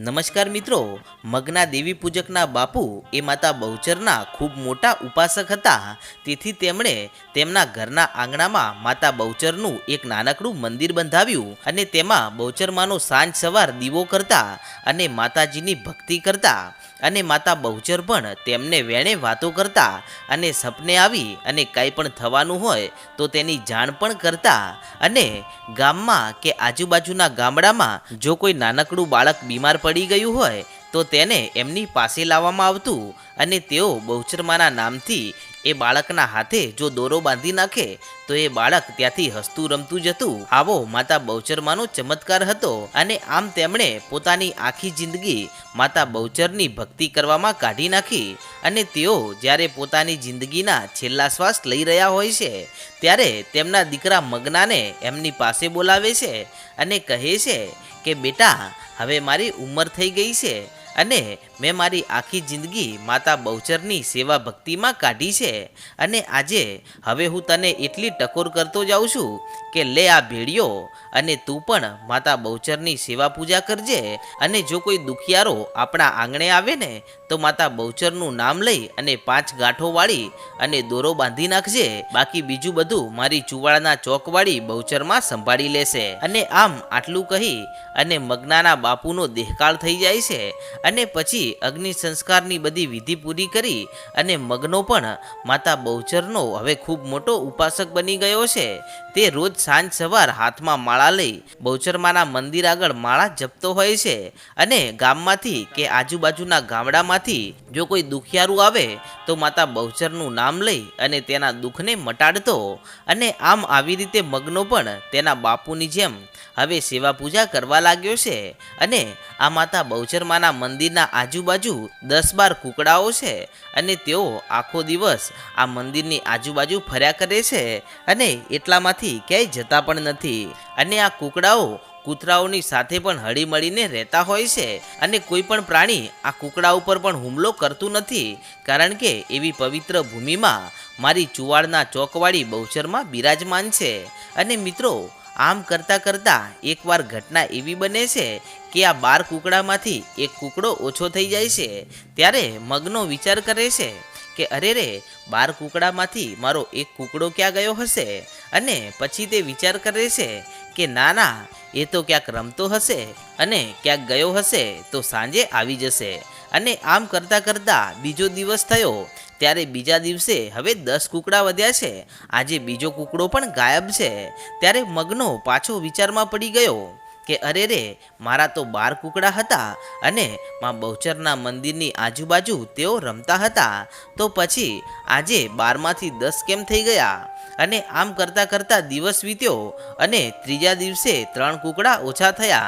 નમસ્કાર મિત્રો, મગના દેવી પૂજકના બાપુ એ માતા બહુચરના ખૂબ મોટા ઉપાસક હતા. તેથી તેમણે તેમના ઘરના આંગણામાં માતા બહુચરનું એક નાનકડું મંદિર બંધાવ્યું અને તેમાં બહુચરમાનો સાંજ સવાર દીવો કરતા અને માતાજીની ભક્તિ કરતા. અને માતા બહુચર પણ તેમને વેણે વાતો કરતા અને સપને આવી અને કાંઈ પણ થવાનું હોય તો તેની જાણ પણ કરતા અને ગામમાં કે આજુબાજુના ગામડામાં જો કોઈ નાનકડું બાળક બીમાર પડી ગયું હોય તો તેને એમની પાસે લાવવામાં આવતું અને તેઓ બહુચરમાના નામથી એ બાળકના હાથે જો દોરો બાંધી નાખે, તો એ બાળક ત્યાંથી હસતું રમતું જતું. આવો માતા બહુચરમાનો ચમત્કાર હતો અને આમ તેમણે પોતાની આખી જિંદગી માતા બહુચરની ભક્તિ કરવામાં કાઢી નાખી અને તેઓ જ્યારે પોતાની જિંદગીના છેલ્લા શ્વાસ લઈ રહ્યા હોય છે, ત્યારે તેમના દીકરા મગનાને એમની પાસે બોલાવે છે અને કહે છે કે, બેટા, હવે મારી ઉંમર થઈ ગઈ છે અને મેં મારી આખી જિંદગી માતા બહુચરની સેવા ભક્તિમાં કાઢી છે અને આજે હવે હું તને એટલી ટકોર કરતો જાઉં છું કે લે આ ભેડિયો અને તું પણ માતા બહુચરની સેવા પૂજા કરજે અને જો કોઈ દુખિયારો આપણા આંગણે આવે ને, તો માતા બહુચરનું નામ લઈ અને પાંચ ગાંઠો વાળી અને દોરો બાંધી નાખજે. બાકી બીજું બધું મારી ચુવાડાના ચોકવાળી બહુચરમાં સંભાળી લેશે. અને આમ આટલું કહી અને મગનાના બાપુનો દેહકાળ થઈ જાય છે. અને પછી અગ્નિ સંસ્કારની બધી વિધિ પૂરી કરી અને મગનો પણ માતા બહુચરનો હવે ખૂબ મોટો ઉપાસક બની ગયો છે. તે રોજ સાંજ સવાર હાથમાં માળા લઈ બહુચરમાના મંદિર આગળ માળા જપતો હોય છે અને ગામમાંથી કે આજુબાજુના ગામડામાંથી જો કોઈ દુખિયારું આવે તો માતા બહુચરનું નામ લઈ અને તેના દુઃખને મટાડતો અને આમ આવી રીતે મગનો પણ તેના બાપુની જેમ હવે સેવા પૂજા કરવા લાગ્યો છે અને આ માતા બહુચરમાના મંદિરના આજુબાજુ દસ બાર કુકડાઓ છે અને તેઓ આખો દિવસ આ મંદિરની આજુબાજુ ફર્યા કરે છે અને એટલામાંથી ક્યાંય જતા પણ નથી. અને આ કુકડાઓ કૂતરાઓની સાથે પણ હળીમળીને રહેતા હોય છે અને કોઈ પણ પ્રાણી આ કુકડા ઉપર પણ હુમલો કરતું નથી, કારણ કે એવી પવિત્ર ભૂમિમાં મારી ચુવાડના ચોકવાળી બહુચરમાં બિરાજમાન છે. અને મિત્રો, આમ કરતાં કરતાં એકવાર ઘટના એવી બને છે કે આ બાર કુકડામાંથી એક કુકડો ઓછો થઈ જાય છે, ત્યારે મગનો વિચાર કરે છે કે, અરે રે, બાર કુકડામાંથી મારો એક કુકડો ક્યાં ગયો હશે? અને પછી તે વિચાર કરે છે કે, ના ના, એ તો ક્યાંક રમતો હશે અને ક્યાંક ગયો હશે તો સાંજે આવી જશે. અને આમ કરતાં કરતાં બીજો દિવસ થયો, ત્યારે બીજા દિવસે હવે દસ કુકડા વધ્યા છે. આજે બીજો કુકડો પણ ગાયબ છે, ત્યારે મગનો પાછો વિચારમાં પડી ગયો. કે અરે રે, મારા તો બાર કુકડા હતા અને માં બહુચરના મંદિરની આજુબાજુ તેઓ રમતા હતા. તો પછી આજે બારમાંથી દસ કેમ થઈ ગયા? અને આમ કરતાં કરતાં દિવસ વીત્યો અને ત્રીજા દિવસે ત્રણ કુકડા ઓછા થયા.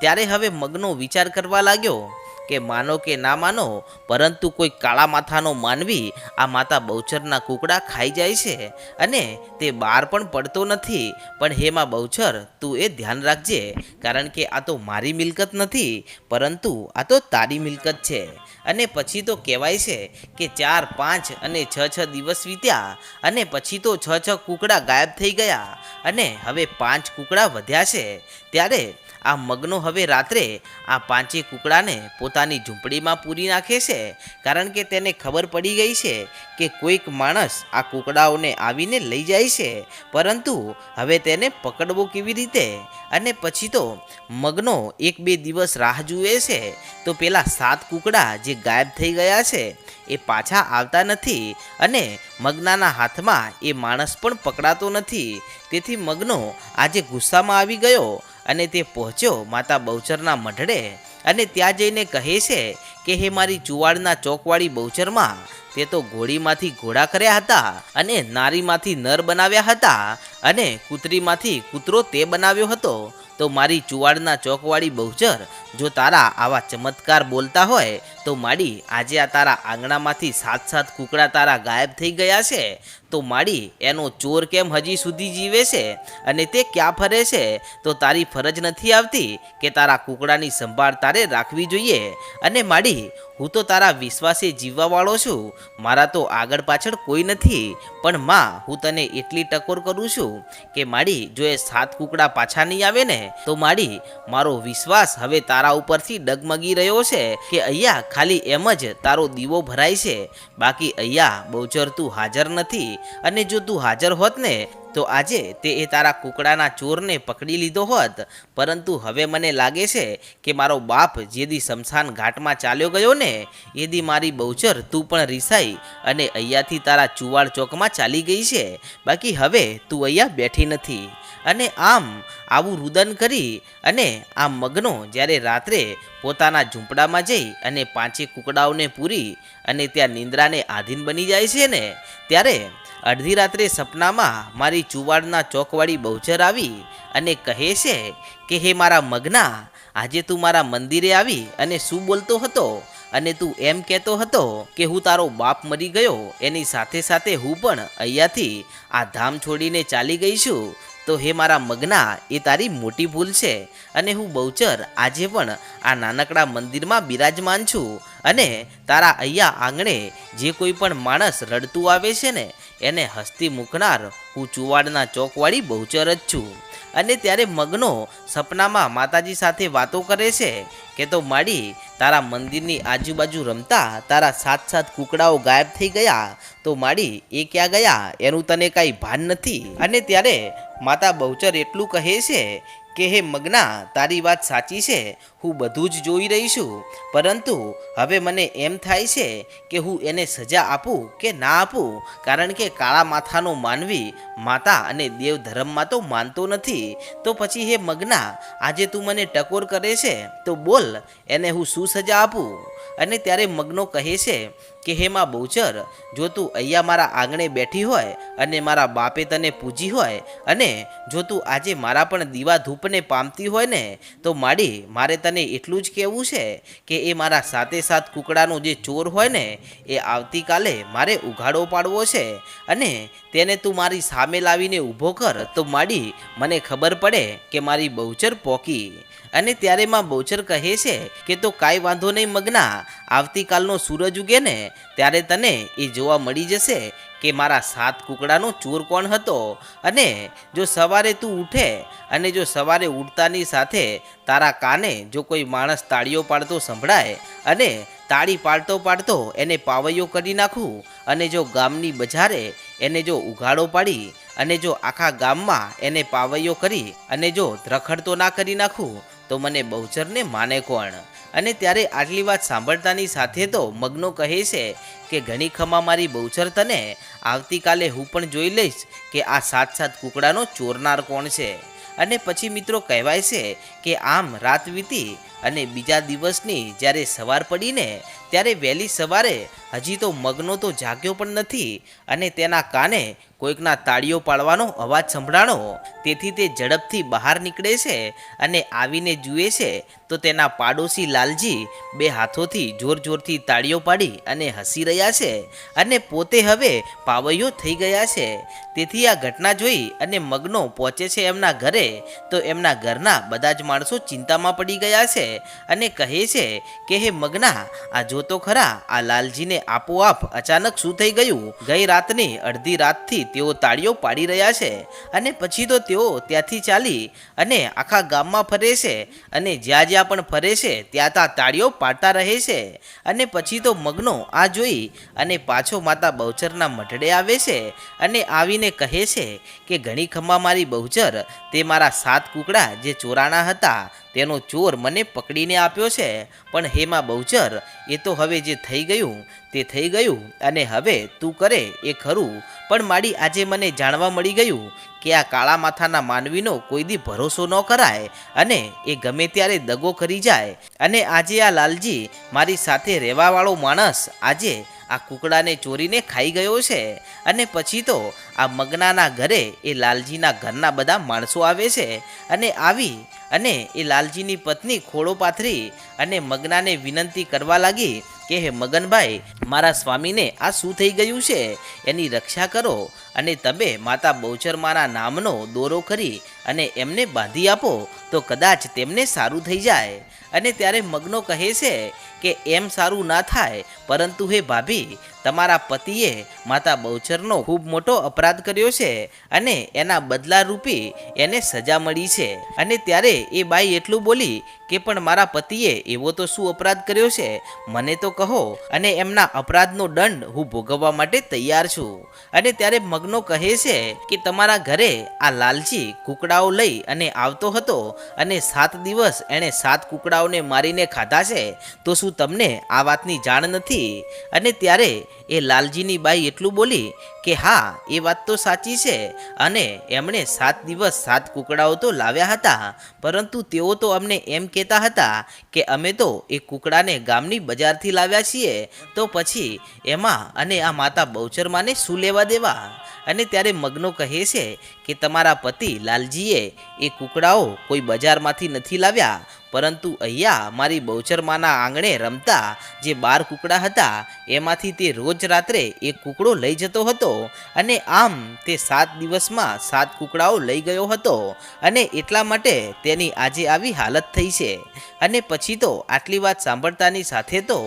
ત્યારે હવે મગનો વિચાર કરવા લાગ્યો. કે માનો કે ના માનો, પરંતુ કોઈ કાળા માથાનો માનવી આ માતા બહુચરના કુકડા ખાઈ જાય છે અને તે બહાર પણ પડતો નથી. પણ હે માં બહુચર, તું એ ધ્યાન રાખજે, કારણ કે આ તો મારી મિલકત નથી, પરંતુ આ તો તારી મિલકત છે. અને પછી તો કહેવાય છે કે ચાર, પાંચ અને છ છ દિવસ વીત્યા અને પછી તો છ છ કુકડા ગાયબ થઈ ગયા અને હવે પાંચ કુકડા વધ્યા છે. ત્યારે આ મગનો હવે રાત્રે આ પાંચે કુકડાને પોતાની ઝૂંપડીમાં પૂરી નાખે છે. કારણ કે તેને ખબર પડી ગઈ છે કે કોઈક માણસ આ કુકડાઓને આવીને લઈ જાય છે. પરંતુ હવે તેને પકડવો કેવી રીતે? અને પછી તો મગનો એક બે દિવસ રાહ જુએ છે. તો પેલા સાત કુકડા જે ગાયબ થઈ ગયા છે એ પાછા આવતા નથી અને મગનાના હાથમાં એ માણસ પણ પકડાતો નથી. તેથી મગનો આજે ગુસ્સામાં આવી ગયો અને તે પહોંચ્યો માતા બહુચરના મઢડે અને ત્યાં જઈને કહે છે કે, હે મારી ચુવાડના ચોકવાળી બહુચરમાં, તે તો ઘોડીમાંથી ઘોડા કર્યા હતા અને નારીમાંથી નર બનાવ્યા હતા અને કૂતરીમાંથી કૂતરો તે બનાવ્યો હતો. તો મારી ચુવાડના ચોકવાળી બહુચર, જો તારા આવા ચમત્કાર બોલતા હોય, તો માડી આજે આ તારા આંગણામાંથી સાત સાત કુકડા તારા ગાયબ થઈ ગયા છે. તો માડી, એનો ચોર કેમ હજી સુધી જીવે છે? અને તે ક્યાં ફરે છે? તો તારી ફરજ નથી આવતી કે તારા કુકડાની સંભાળ તારે રાખવી જોઈએ. અને માડી હું તો તારા વિશ્વાસે જીવવાવાળો છું. મારા તો આગળ પાછળ કોઈ નથી. પણ માં, હું તને એટલી ટકોર કરું છું કે માડી જો એ સાત કુકડા પાછા નહીં આવે ને, તો માડી મારો વિશ્વાસ હવે તારા ઉપરથી ડગમગી રહ્યો છે કે અહીંયા ખાલી એમ જ તારો દીવો ભરાય છે. બાકી અહીંયા બહુચર તું હાજર નથી. અને જો તું હાજર હોત ને તો આજે તે એ તારા કુકડાના ચોરને પકડી લીધો હોત. પરંતુ હવે મને લાગે છે કે મારો બાપ જે દી શમશાન ઘાટમાં ચાલ્યો ગયો ને એ દી મારી બહુચર તું પણ રીસાઈ અને અહીંયાથી તારા ચુવાડ ચોકમાં ચાલી ગઈ છે. બાકી હવે તું અહીંયા બેઠી નથી. અને આમ આવું રુદન કરી અને આ મગનો જ્યારે રાત્રે પોતાના ઝૂંપડામાં જઈ અને પાંચે કુકડાઓને પૂરી અને ત્યાં નિંદ્રાને આધીન બની જાય છે ને, ત્યારે અડધી રાત્રે સપનામાં મારી ચુવાડના ચોકવાળી બહુચર આવી અને કહે છે કે, હે મારા મગના, આજે તું મારા મંદિરે આવી અને શું બોલતો હતો? અને તું એમ કહેતો હતો કે, હું તારો બાપ મરી ગયો, એની સાથે સાથે હું પણ અહીંયાથી આ ધામ છોડીને ચાલી ગઈ છું. તો હે મારા મગના, એ તારી મોટી ભૂલ છે અને હું બહુચર આજે પણ આ નાનકડા મંદિરમાં બિરાજમાન છું. અને તારા અહીંયા આંગણે જે કોઈ પણ માણસ રડતું આવે છે ને, એને હસ્તી મૂકનાર હું ચુવાડના ચોકવાળી બહુચર જ છું. અને ત્યારે મગનો સપનામાં માતાજી સાથે વાતો કરે છે કે તો માડી, તારા મંદિરની આજુબાજુ રમતા તારા સાત સાત કુકડાઓ ગાયબ થઈ ગયા, તો માડી, એ ક્યાં ગયા? એનું તને કાંઈ ભાન નથી. અને ત્યારે માતા બહુચર એટલું કહે છે કે હે મગના, તારી વાત સાચી છે, હું બધું જ જોઈ રહી છું. પરંતુ હવે મને એમ થાય છે કે હું એને સજા આપું કે ના આપું? કારણ કે કાળા માથાનો માનવી માતા અને દેવ ધર્મમાં તો માનતો નથી. તો પછી હે મગના, આજે તું મને ટકોર કરે છે, તો બોલ, એને હું શું સજા આપું? અને ત્યારે મગનો કહે છે કે હે માં બહુચર, જો તું અહીંયા મારા આંગણે બેઠી હોય અને મારા બાપે તને પૂજી હોય અને જો તું આજે મારા પણ દીવા ધૂપને પામતી હોય ને, તો માડી, મારે તને એટલું જ કહેવું છે કે એ મારા સાતે સાત કુકડાનો જે ચોર હોય ને, એ આવતીકાલે મારે ઉઘાડો પાડવો છે અને તેને તું મારી સામે લાવીને ઊભો કર, તો માડી, મને ખબર પડે કે મારી બહુચર પોકી. અને ત્યારે માં બોચર કહે છે કે તો કાંઈ વાંધો નહીં મગના, આવતીકાલનો સૂરજ ઉગે ને, ત્યારે તને એ જોવા મળી જશે કે મારા સાત કુકડાનો ચોર કોણ હતો અને જો સવારે તું ઉઠે અને જો સવારે ઉઠતાની સાથે તારા કાને જો કોઈ માણસ તાળીઓ પાડતો સંભળાય અને તાળી પાડતો પાડતો એને પાવૈયો કરી નાખું અને જો ગામની બજારે એને જો ઉઘાડો પાડી અને જો આખા ગામમાં એને પાવૈયો કરી અને જો ધ્રખડતો ના કરી નાખું તો મને બહુચરને માને કોણ? અને ત્યારે આટલી વાત સાંભળતાની સાથે તો મગનો કહે છે કે, ઘણી ખમા મારી બહુચર તને. આવતીકાલે હું પણ જોઈ લઈશ કે આ સાત સાત કુકડાનો ચોરનાર કોણ છે. અને પછી મિત્રો કહેવાય છે કે, આમ રાત વીતી અને બીજા દિવસની જ્યારે સવાર પડીને, ત્યારે વહેલી સવારે હજી તો મગનો તો જાગ્યો પણ નથી અને તેના કાને કોઈકના તાળીઓ પાડવાનો, અવાજ સંભળાણો, તેથી તે ઝડપથી બહાર નીકળે છે અને આવીને જુએ છે. તો તેના પાડોશી લાલજી બે હાથોથી જોર જોરથી તાળીઓ પાડી અને હસી રહ્યા છે અને પોતે હવે પાવૈયો થઈ ગયા છે. તેથી આ ઘટના જોઈ અને મગનો પહોંચે છે એમના ઘરે, તો એમના ઘરના બધા જ માણસો ચિંતામાં પડી ગયા છે અને કહે છે કે, હે મગના, આ જોતો ખરા, આ લાલજીને આપોઆપ અચાનક શું થઈ ગયું? ગઈ રાતની અડધી રાતથી તેઓ તાળીઓ પાડી રહ્યા છે અને પછી તો તેઓ ત્યાંથી ચાલી અને આખા ગામમાં ફરે છે અને જ્યાં જ્યાં પણ ફરે છે. ત્યાં ત્યાં તાળીઓ પાડતા રહે છે અને પછી તો મગનો આ જોઈ અને પાછો માતા બહુચરના મઢડે આવે છે અને આવીને કહે છે કે, ઘણી ખમ્મા મારી બહુચર, તે મારા સાત કુકડા જે ચોરાણા હતા તેનો ચોર મને પકડીને આપ્યો છે. પણ હેમા બહુચર, એ તો હવે જે થઈ ગયું, તે થઈ ગયું, અને હવે તું કરે એ ખરું. પણ માડી આજે મને જાણવા મળી ગયું કે આ કાળા માથાના માનવીનો કોઈ દી ભરોસો ન કરાય, અને એ ગમે ત્યારે દગો કરી જાય. અને આજે આ લાલજી મારી સાથે રહેવાવાળો માણસ આજે આ કુકડાને ચોરીને ખાઈ ગયો છે. અને પછી તો આ મગનાના ઘરે એ લાલજીના ઘરના બધા માણસો આવે છે અને આવી અને એ લાલજીની પત્ની ખોળો પાથરી અને મગનાને વિનંતી કરવા લાગી કે, હે મગનભાઈ, મારા સ્વામીને આ શું થઈ ગયું છે? એની રક્ષા કરો અને તમે માતા બહુચરમાના નામનો દોરો કરી અને એમને બાંધી આપો, તો કદાચ તેમને સારું થઈ જાય. અને ત્યારે મગનો કહે છે કે, એમ સારું ના થાય, પરંતુ હે ભાભી તમારા પતિએ માતા બહુચરનો ખૂબ મોટો અપરાધ કર્યો છે અને એના બદલા રૂપી એને સજા મળી છે. અને ત્યારે એ બાઈ એટલું બોલી કે પણ મારા પતિએ એવો તો શું અપરાધ કર્યો છે? મને તો કહો. અને એમના અપરાધનો દંડ હું ભોગવવા માટે તૈયાર છું. અને ત્યારે મગનો કહે છે કે તમારા ઘરે આ લાલચી કુકડાઓ લઈ અને આવતો હતો અને સાત દિવસ એણે સાત કુકડાઓને મારીને ખાધા છે. તો શું તમને આ વાતની જાણ નથી? અને ત્યારે એ લાલજીની બાઈ એટલું બોલી કે હા, એ વાત તો સાચી છે. અને એમણે સાત દિવસ સાત કુકડાઓ તો લાવ્યા હતા. પરંતુ તેઓ તો અમને એમ કહેતા હતા કે અમે તો એ કુકડાને ગામની બજારથી લાવ્યા છીએ. તો પછી એમાં અને આ માતા બહુચરમાને શું લેવા દેવા? અને ત્યારે મગનો કહે છે કે તમારા પતિ લાલજીએ એ કુકડાઓ કોઈ બજારમાંથી નથી લાવ્યા. પરંતુ અહીંયા મારી બહુચરમાના આંગણે રમતા જે બાર કુકડા હતા, એમાંથી તે રોજ રાત્રે એક કુકડો લઈ જતો હતો અને આમ તે સાત દિવસમાં સાત કુકડાઓ લઈ ગયો હતો અને એટલા માટે તેની આજે આવી હાલત થઈ છે. અને પછી તો આટલી વાત સાંભળતાની સાથે તો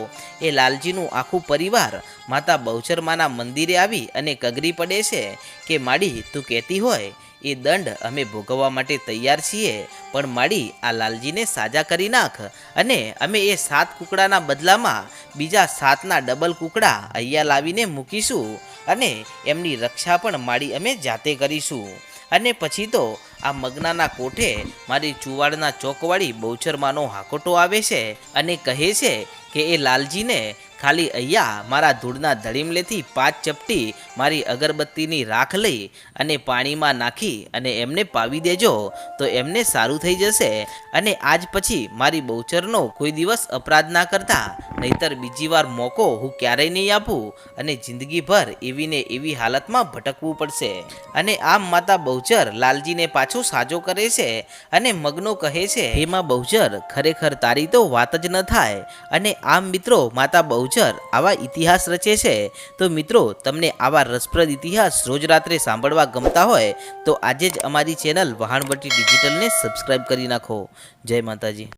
એ લાલજીનું આખું પરિવાર માતા બહુચરમાના મંદિરે આવી અને કગરી પડે છે કે માડી, તું કહેતી હોય, એ દંડ અમે ભોગવવા માટે તૈયાર છીએ, પણ માડી, આ લાલજીને સાજા કરી નાખ અને અમે એ સાત કુકડાના બદલામાં બીજા સાતના ડબલ કુકડા અહીંયા લાવીને મૂકીશું અને એમની રક્ષા પણ માડી અમે જાતે કરીશું. અને પછી તો આ મગનાના કોઠે મારી ચુવાડના ચોકવાળી બહુચરમાનો હાકોટો આવે છે અને કહે છે કે એ લાલજીને ખાલી અહીંયા મારા ધૂળના ધડીમલેથી પાંચ ચપટી મારી અગરબત્તીની રાખ લઈ અને પાણીમાં નાખી અને એમને પાવી દેજો, તો એમને સારું થઈ જશે. અને આજ પછી મારી બહુચરનો કોઈ દિવસ અપરાધ ના કરતા, નહીતર બીજી વાર મોકો હું ક્યારેય નહીં આપું અને જિંદગીભર એવી ને એવી હાલતમાં ભટકવું પડશે. અને આમ માતા બહુચર લાલજીને પાછો સાજો કરે છે અને મગનો કહે છે હેમાં બહુચર, ખરેખર તારી તો વાત જ ન થાય. અને આમ મિત્રો માતા બહુચર આવા ઇતિહાસ રચે છે? તો મિત્રો, તમને આવા રસપ્રદ ઇતિહાસ રોજ રાત્રે સાંભળવા ગમતા હોય, તો આજે જ અમારી ચેનલ વહાણવટી ડિજિટલને સબસ્ક્રાઈબ કરી નાખો. જય માતાજી.